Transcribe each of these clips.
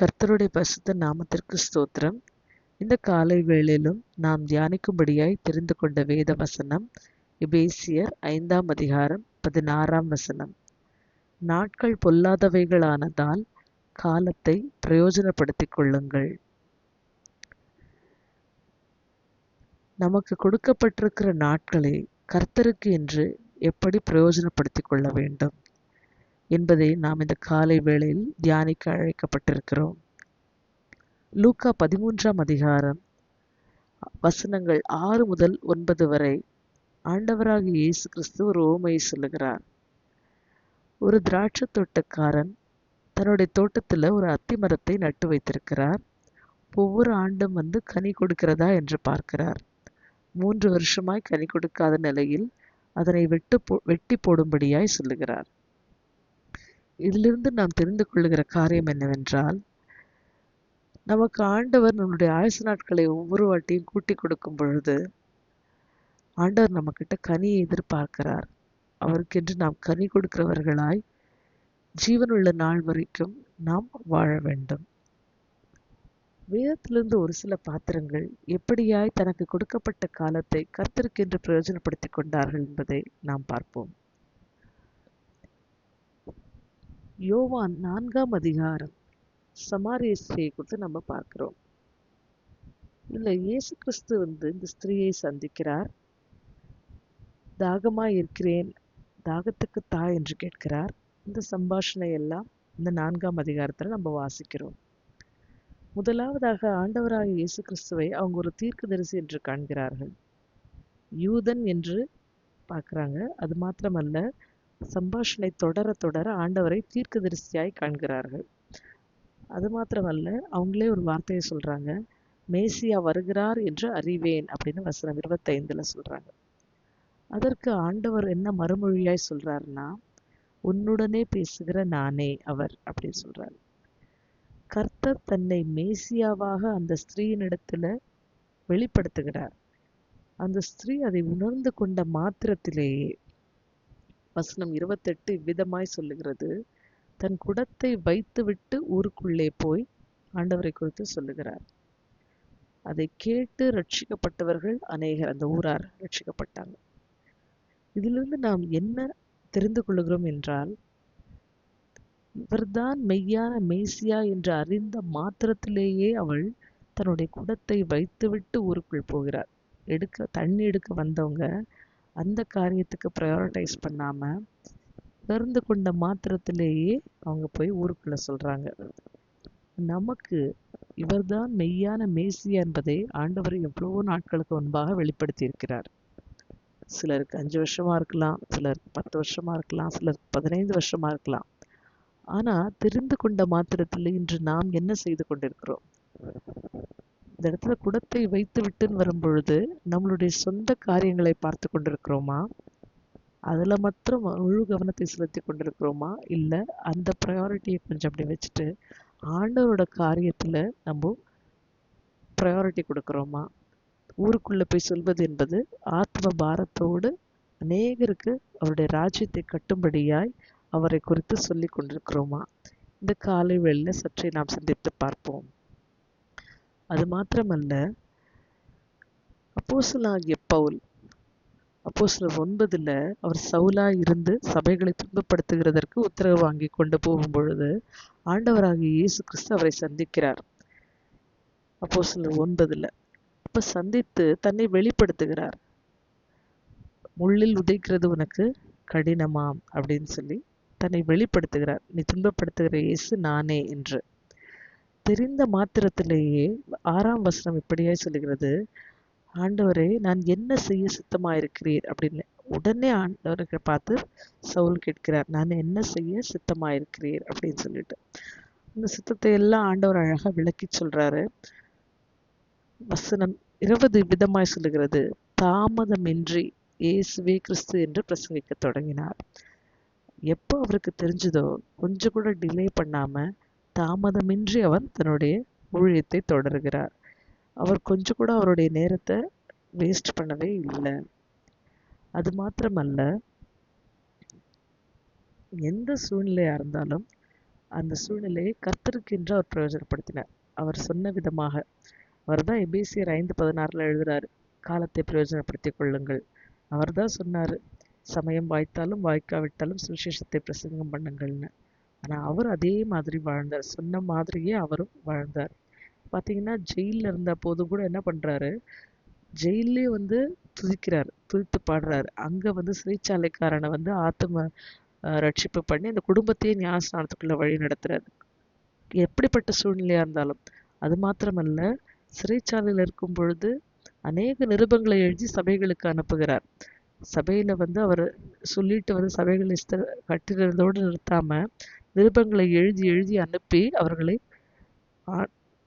கர்த்தருடைய பசுத்த நாமத்திற்கு ஸ்தோத்திரம். இந்த காலை வேளையிலும் நாம் தியானிக்கும்படியாய் தெரிந்து கொண்ட வேத வசனம் இபேசியர் ஐந்தாம் அதிகாரம் பதினாறாம் வசனம். நாட்கள் பொல்லாதவைகளானதால் காலத்தை பிரயோஜனப்படுத்திக் கொள்ளுங்கள். நமக்கு கொடுக்கப்பட்டிருக்கிற நாட்களை கர்த்தருக்கு என்று எப்படி பிரயோஜனப்படுத்திக் கொள்ள வேண்டும்? என்பதை நாம் இந்த காலை வேளையில் தியானிக்க அழைக்கப்பட்டிருக்கிறோம். லூக்கா பதிமூன்றாம் அதிகாரம் வசனங்கள் ஆறு முதல் ஒன்பது வரை. ஆண்டவராக இயேசு கிறிஸ்து ஒரு ஓமையை சொல்லுகிறார். ஒரு திராட்சை தோட்டக்காரன் தன்னுடைய தோட்டத்தில் ஒரு அத்தி மரத்தை நட்டு வைத்திருக்கிறார். ஒவ்வொரு ஆண்டும் வந்து கனி கொடுக்கிறதா என்று பார்க்கிறார். மூன்று வருஷமாய் கனி கொடுக்காத நிலையில் அதனை வெட்டு போ வெட்டி போடும்படியாய் சொல்லுகிறார். இதிலிருந்து நாம் தெரிந்து கொள்ளுகிற காரியம் என்னவென்றால் நமக்கு ஆண்டவர் நம்முடைய ஆயுசு நாட்களை ஒவ்வொரு வாட்டியும் கூட்டி கொடுக்கும் பொழுது ஆண்டவர் நம்மக்கிட்ட கனியை எதிர்பார்க்கிறார். அவருக்கென்று நாம் கனி கொடுக்கிறவர்களாய் ஜீவனுள்ள நாள் வரைக்கும் நாம் வாழ வேண்டும். வேதத்திலிருந்து ஒரு சில பாத்திரங்கள் எப்படியாய் தனக்கு கொடுக்கப்பட்ட காலத்தை கர்த்தருக்கென்று பிரயோஜனப்படுத்திக் கொண்டார்கள் என்பதை நாம் பார்ப்போம். யோவான் நான்காம் அதிகாரம் சமாரிய ஸ்திரியை குறித்து நம்ம பார்க்குறோம். இதுல இயேசு கிறிஸ்து வந்து இந்த ஸ்திரீயை சந்திக்கிறார். தாகமாக இருக்கிறேன் தாகத்துக்கு தா என்று கேட்கிறார். இந்த சம்பாஷணை எல்லாம் இந்த நான்காம் அதிகாரத்துல நம்ம வாசிக்கிறோம். முதலாவதாக ஆண்டவராக இயேசு கிறிஸ்துவை அவங்க ஒரு தீர்க்கதரிசி என்று காண்கிறார்கள். யூதன் என்று பார்க்குறாங்க. அது மாத்திரமல்ல சம்பாஷணை தொடர தொடர ஆண்டவரை தீர்க்கதரிசியாய் காண்கிறார்கள். அது மாத்திரமல்ல அவங்களே ஒரு வார்த்தையை சொல்கிறாங்க மேசியா வருகிறார் என்று அறிவேன் அப்படின்னு வசனம் இருபத்தைந்தில் சொல்கிறாங்க அதற்கு ஆண்டவர் என்ன மறுமொழியாய் சொல்கிறாருன்னா உன்னுடனே பேசுகிற நானே அவர் அப்படின்னு சொல்கிறார் கர்த்தர் தன்னை மேசியாவாக அந்த ஸ்திரீயினிடத்துல வெளிப்படுத்துகிறார். அந்த ஸ்திரீ அதை உணர்ந்து கொண்ட மாத்திரத்திலேயே வசனம் இருபத்தெட்டு இவ்விதமாய் சொல்லுகிறது. தன் குடத்தை வைத்துவிட்டு ஊருக்குள்ளே போய் ஆண்டவரை குறித்து சொல்லுகிறார். அதை கேட்டு ரட்சிக்கப்பட்டவர்கள் அநேகர் அந்த ஊரார் ரட்சிக்கப்பட்டாங்க இதிலிருந்து நாம் என்ன தெரிந்து கொள்கிறோம் என்றால் இவர்தான் மெய்யான மேசியா என்று அறிந்த மாத்திரத்திலேயே அவள் தன்னுடைய குடத்தை வைத்துவிட்டு ஊருக்குள் போகிறார். எடுக்க தண்ணி எடுக்க வந்தவங்க அந்த காரியத்துக்கு ப்ரையாரிட்டைஸ் பண்ணாம பிறந்து கொண்ட மாத்திரத்திலேயே அவங்க போய் ஊருக்குள்ள சொல்றாங்க. நமக்கு இவர்தான் மெய்யான மேசியா என்பதை ஆண்டவர் எவ்வளவோ நாட்களுக்கு முன்பாக வெளிப்படுத்தி இருக்கிறார். சிலருக்கு அஞ்சு வருஷமா இருக்கலாம் சிலருக்கு பத்து வருஷமா இருக்கலாம் சிலருக்கு பதினைந்து வருஷமா இருக்கலாம். ஆனா தெரிந்து கொண்ட மாத்திரத்தில் இன்று நாம் என்ன செய்து கொண்டிருக்கிறோம்? இந்த இடத்துல குடத்தை வைத்து விட்டுன்னு வரும்பொழுது நம்மளுடைய சொந்த காரியங்களை பார்த்து கொண்டிருக்கிறோமா? அதில் மாத்திரம் முழு கவனத்தை செலுத்தி கொண்டிருக்கிறோமா? இல்லை அந்த ப்ரையாரிட்டியை கொஞ்சம் அப்படி வச்சுட்டு ஆண்டவரோட காரியத்தில் நம்ம ப்ரையாரிட்டி கொடுக்குறோமா? ஊருக்குள்ளே போய் சொல்வது என்பது ஆத்ம பாரத்தோடு அநேகருக்கு அவருடைய ராஜ்யத்தை கட்டும்படியாய் அவரை குறித்து சொல்லி கொண்டிருக்கிறோமா? இந்த காலை வேளையில சற்றே நாம் சிந்தித்து பார்ப்போம். அது மாத்திரமல்ல அப்போசலாகிய பவுல் அப்போ சில அவர் சவுலாக இருந்து சபைகளை துன்பப்படுத்துகிறதற்கு உத்தரவு வாங்கி கொண்டு போகும் பொழுது ஆண்டவராகிய இயேசு கிறிஸ்து அவரை சந்திக்கிறார். அப்போ சில ஒன்பதில் அப்போ சந்தித்து தன்னை வெளிப்படுத்துகிறார். முள்ளில் உதைக்கிறது உனக்கு கடினமாம் அப்படின்னு சொல்லி தன்னை வெளிப்படுத்துகிறார். நீ துன்பப்படுத்துகிற இயேசு நானே என்று. தெரிந்த மாத்திரத்திலேயே ஆறாம் வசனம் இப்படியாய் சொல்லுகிறது. ஆண்டவரே நான் என்ன செய்ய சித்தமாயிருக்கிறீர்? அப்படின்னு உடனே ஆண்டவருக்கு பார்த்து சவுல் கேட்கிறார் நான் என்ன செய்ய சித்தமாயிருக்கிறீர்? அப்படின்னு சொல்லிட்டு. இந்த சித்தத்தை எல்லாம் ஆண்டவர் அழகா விளக்கி சொல்றாரு. வசனம் இருபது விதமாய் சொல்லுகிறது. தாமதமின்றி இயேசுவே கிறிஸ்து என்று பிரசங்கிக்க தொடங்கினார். எப்போ அவருக்கு தெரிஞ்சதோ கொஞ்சம் கூட டிலே பண்ணாம தாமதமின்றி அவர் தன்னுடைய ஊழியத்தை தொடர்கிறார். அவர் கொஞ்சம் கூட அவருடைய நேரத்தை வேஸ்ட் பண்ணவே இல்லை. அது மாத்திரமல்ல எந்த சூழ்நிலையாக இருந்தாலும் அந்த சூழ்நிலையை கர்த்தருக்கென்று அவர் பிரயோஜனப்படுத்தினார். அவர் சொன்ன விதமாக அவர் தான் எபேசியர் ஐந்து பதினாறில் எழுதுகிறார் காலத்தை பிரயோஜனப்படுத்திக் கொள்ளுங்கள். அவர் தான் சொன்னார் சமயம் வாய்த்தாலும் வாய்க்காவிட்டாலும் சுவிசேஷத்தை பிரசங்கம் பண்ணுங்கள்னு. ஆனா அவர் அதே மாதிரி வாழ்ந்தார். சொன்ன மாதிரியே அவரும் வாழ்ந்தார். பாத்தீங்கன்னா ஜெயில்ல இருந்த போது கூட என்ன பண்றாரு? ஜெயிலே வந்து துதிக்கிறார் துதித்து பாடுறாரு. அங்க வந்து சிறைச்சாலைக்காரனை வந்து ஆத்ம ரட்சிப்பு பண்ணி அந்த குடும்பத்தையே ஞானஸ்நானத்துக்குள்ள வழி நடத்துறாரு. எப்படிப்பட்ட சூழ்நிலையா இருந்தாலும். அது மாத்திரமல்ல சிறைச்சாலையில் இருக்கும் பொழுது அநேக நிருபங்களை எழுதி சபைகளுக்கு அனுப்புகிறார். சபையில வந்து அவர் சொல்லிட்டு வந்து சபைகளை ஸ்த- கட்டிடுறதோடு நிறுத்தாம நிருபங்களை எழுதி எழுதி அனுப்பி அவர்களை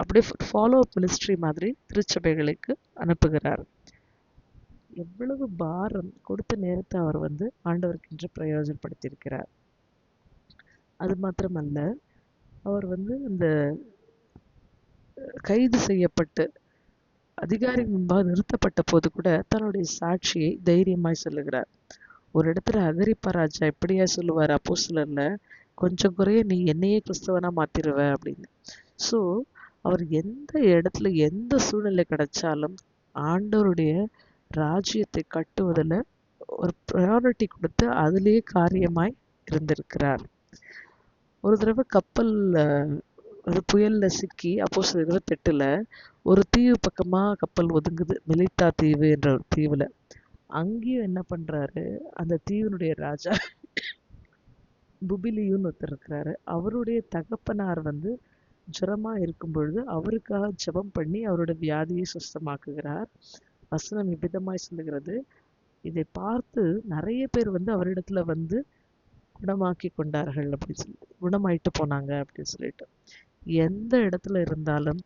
அப்படியே ஃபாலோ அப் மினிஸ்ட்ரி மாதிரி திருச்சபைகளுக்கு அனுப்புகிறார். எவ்வளவு பாரம் கொடுத்த நேரத்தை அவர் வந்து ஆண்டவருக்கென்று பிரயோஜனப்படுத்தியிருக்கிறார். அது மாத்திரமல்ல அவர் வந்து இந்த கைது செய்யப்பட்டு அதிகாரி முன்பாக நிறுத்தப்பட்ட போது கூட தன்னுடைய சாட்சியை தைரியமாய் சொல்லுகிறார். ஒரு இடத்துல அகரிப்பா ராஜா எப்படியா சொல்லுவார் அப்போ கொஞ்சம் குறைய நீ என்னையே கிறிஸ்தவனா மாற்றிடுவ அப்படின்னு. ஸோ அவர் எந்த இடத்துல எந்த சூழ்நிலை கிடைச்சாலும் ஆண்டவருடைய ராஜ்யத்தை கட்டுவதில் ஒரு ப்ரையாரிட்டி கொடுத்து அதுலேயே காரியமாய் இருந்திருக்கிறார். ஒரு தடவை கப்பல் ஒரு புயல்ல சிக்கி அப்போ சில இருபத்தெட்டில் ஒரு தீவு பக்கமா கப்பல் ஒதுங்குது மெலித்தா தீவு என்ற ஒரு தீவுல. அங்கேயும் என்ன பண்றாரு? அந்த தீவினுடைய ராஜா புபிலியுன்னு ஒருத்தர் இருக்கிறாரு. அவருடைய தகப்பனார் வந்து ஜுரமாக இருக்கும் பொழுது அவருக்காக ஜெபம் பண்ணி அவரோட வியாதியை சுஸ்தமாக்குகிறார். வசனம் இவ்விதமாய் சொல்லுகிறது. இதை பார்த்து நிறைய பேர் வந்து அவரிடத்துல வந்து குணமாக்கி கொண்டார்கள் அப்படின்னு சொல்லி குணமாயிட்டு போனாங்க அப்படின்னு சொல்லிட்டு. எந்த இடத்துல இருந்தாலும்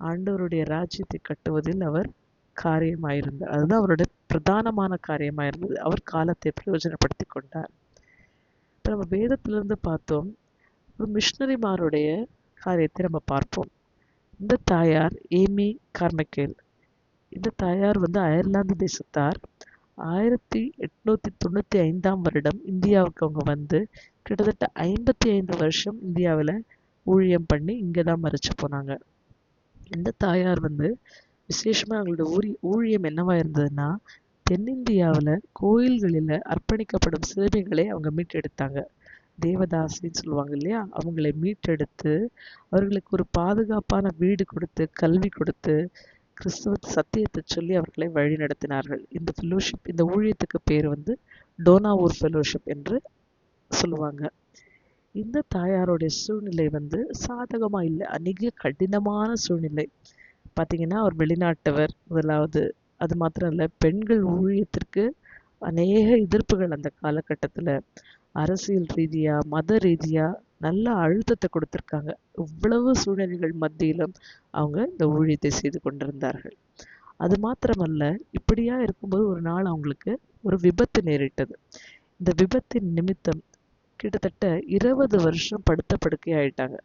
ஆண்டவருடைய ராஜ்யத்தை கட்டுவதில் அவர் காரியமாயிருந்தார். அதுதான் அவருடைய பிரதானமான காரியமாயிருந்தது. அவர் காலத்தை பிரயோஜனப்படுத்தி கொண்டார். இப்போ நம்ம வேதத்திலிருந்து பார்த்தோம் ஒரு மிஷினரிமாருடைய காரியத்தை நம்ம பார்ப்போம். இந்த தாயார் ஏமி கார்மக்கேல். இந்த தாயார் வந்து அயர்லாந்து தேசத்தார். ஆயிரத்தி எட்நூத்தி தொண்ணூத்தி ஐந்தாம் வருடம் இந்தியாவுக்கு அவங்க வந்து கிட்டத்தட்ட ஐம்பத்தி ஐந்து வருஷம் இந்தியாவில் ஊழியம் பண்ணி இங்கே தான் மறிச்சு போனாங்க. இந்த தாயார் வந்து விசேஷமா அவங்களோட ஊழி ஊழியம் என்னவா இருந்ததுன்னா தென்னிந்தியாவில் கோயில்களில் அர்ப்பணிக்கப்படும் சிறுமிகளை அவங்க மீட்டெடுத்தாங்க. தேவதாசின்னு சொல்லுவாங்க இல்லையா? அவங்களை மீட்டெடுத்து அவர்களுக்கு ஒரு பாதுகாப்பான வீடு கொடுத்து கல்வி கொடுத்து கிறிஸ்துவ சத்தியத்தை சொல்லி அவர்களை வழி நடத்தினார்கள். இந்த ஃபெலோஷிப் இந்த ஊழியத்துக்கு பேர் வந்து டோனாவூர் ஃபெலோஷிப் என்று சொல்லுவாங்க. இந்த தாயாருடைய சூழ்நிலை வந்து சாதகமாக இல்லை அநேக கடினமான சூழ்நிலை. பார்த்தீங்கன்னா அவர் வெளிநாட்டவர் முதலாவது அது மாத்திரம் இல்லை பெண்கள் ஊழியத்திற்கு அநேக எதிர்ப்புகள் அந்த காலகட்டத்தில். அரசியல் ரீதியாக மத ரீதியாக நல்ல அழுத்தத்தை கொடுத்துருக்காங்க. இவ்வளவு சூழ்நிலைகள் மத்தியிலும் அவங்க இந்த ஊழியத்தை செய்து கொண்டிருந்தார்கள். அது மாத்திரமல்ல இப்படியா இருக்கும்போது ஒரு நாள் அவங்களுக்கு ஒரு விபத்து நேரிட்டது. இந்த விபத்தின் நிமித்தம் கிட்டத்தட்ட இருபது வருஷம் படுத்த படுக்கை ஆயிட்டாங்க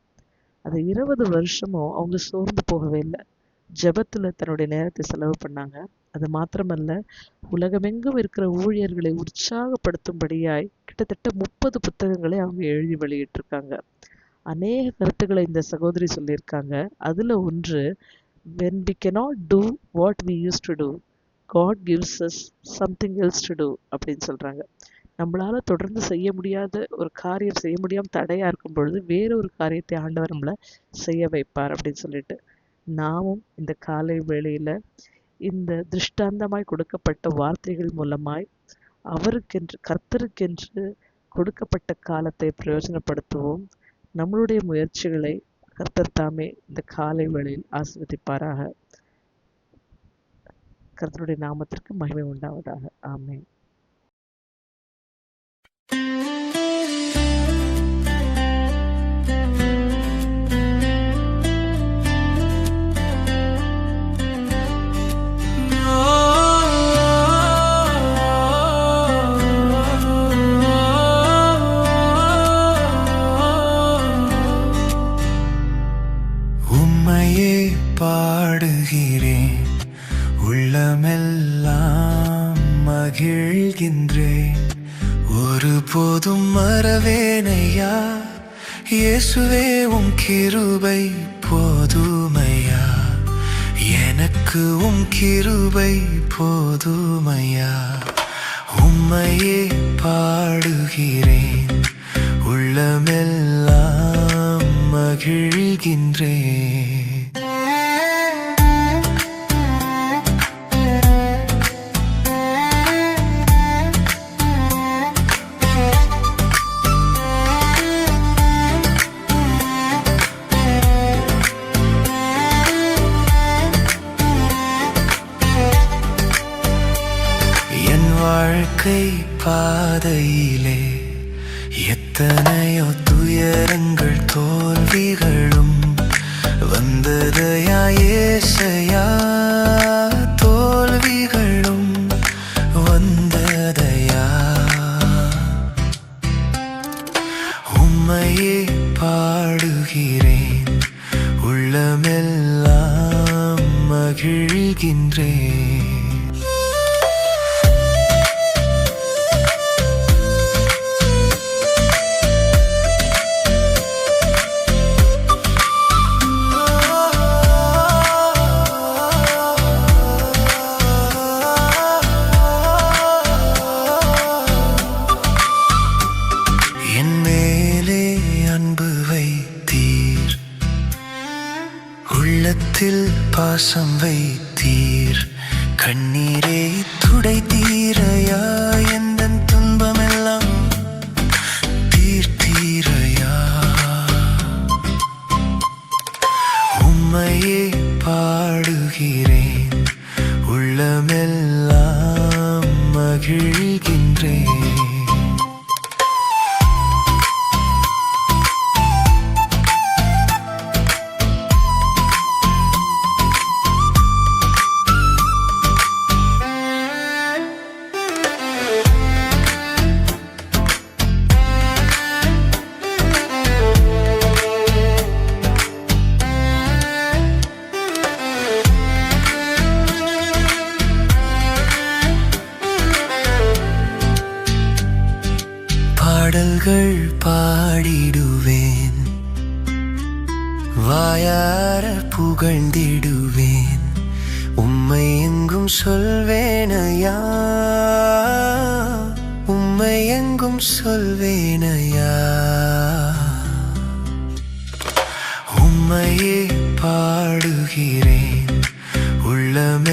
அந்த இருபது வருஷமும் அவங்க சோர்ந்து போகவே இல்லை. ஜெபத்துல தன்னுடைய நேரத்தை செலவு பண்ணாங்க. அது மாத்திரமல்ல உலகமெங்கும் இருக்கிற ஊழியர்களை உற்சாகப்படுத்தும்படியாய் கிட்டத்தட்ட முப்பது புத்தகங்களை அவங்க எழுதி வெளியிட்டிருக்காங்க. அநேக கருத்துக்களை இந்த சகோதரி சொல்லியிருக்காங்க. அதில் ஒன்று when we cannot do what we use to do God gives us something else to do அப்படின்னு சொல்கிறாங்க நம்மளால் தொடர்ந்து செய்ய முடியாத ஒரு காரியம் செய்ய முடியாமல் தடையாக இருக்கும் பொழுது வேற ஒரு காரியத்தை ஆண்டவர் நம்மளை செய்ய வைப்பார் அப்படின்னு சொல்லிட்டு. நாமும் இந்த காலை வேளையில் இந்த திருஷ்டாந்தமாய் கொடுக்கப்பட்ட வார்த்தைகள் மூலமாய் அவருக்கென்று கர்த்தருக்கென்று கொடுக்கப்பட்ட காலத்தை பிரயோஜனப்படுத்துவோம். நம்மளுடைய முயற்சிகளை கர்த்தர் தாமே இந்த காலை வேளையில் ஆசிர்வதிப்பாராக. கர்த்தருடைய நாமத்திற்கு மகிமை உண்டாவதாக. ஆமேன். இயேசுவே உம் கிருபை போதுமையா? எனக்கு உம் கிருபை போதுமையா? உம்மையே பாடுகிறேன். உள்ளமெல்லாம் மகிழ்கின்றேன். வாழ்க்கை எங்கும் சொல்வேனையா? உம்மை எங்கும் சொல்வேனையா? உம்மையே பாடுகிறேன். உள்ளமெல்லாம்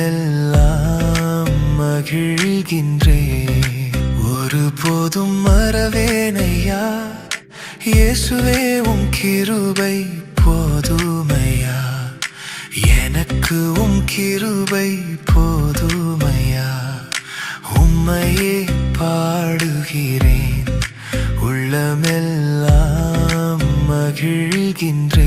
மகிழ்கின்றேன். ஒரு போதும் மறவேனையா? இயேசுவே உன் கிருபை போதுமையா? எனக்கு உம் கிருபை போதுமையா? உம்மையே பாடுகிறேன். உள்ளமெல்லாம் மகிழ்கின்றேன்.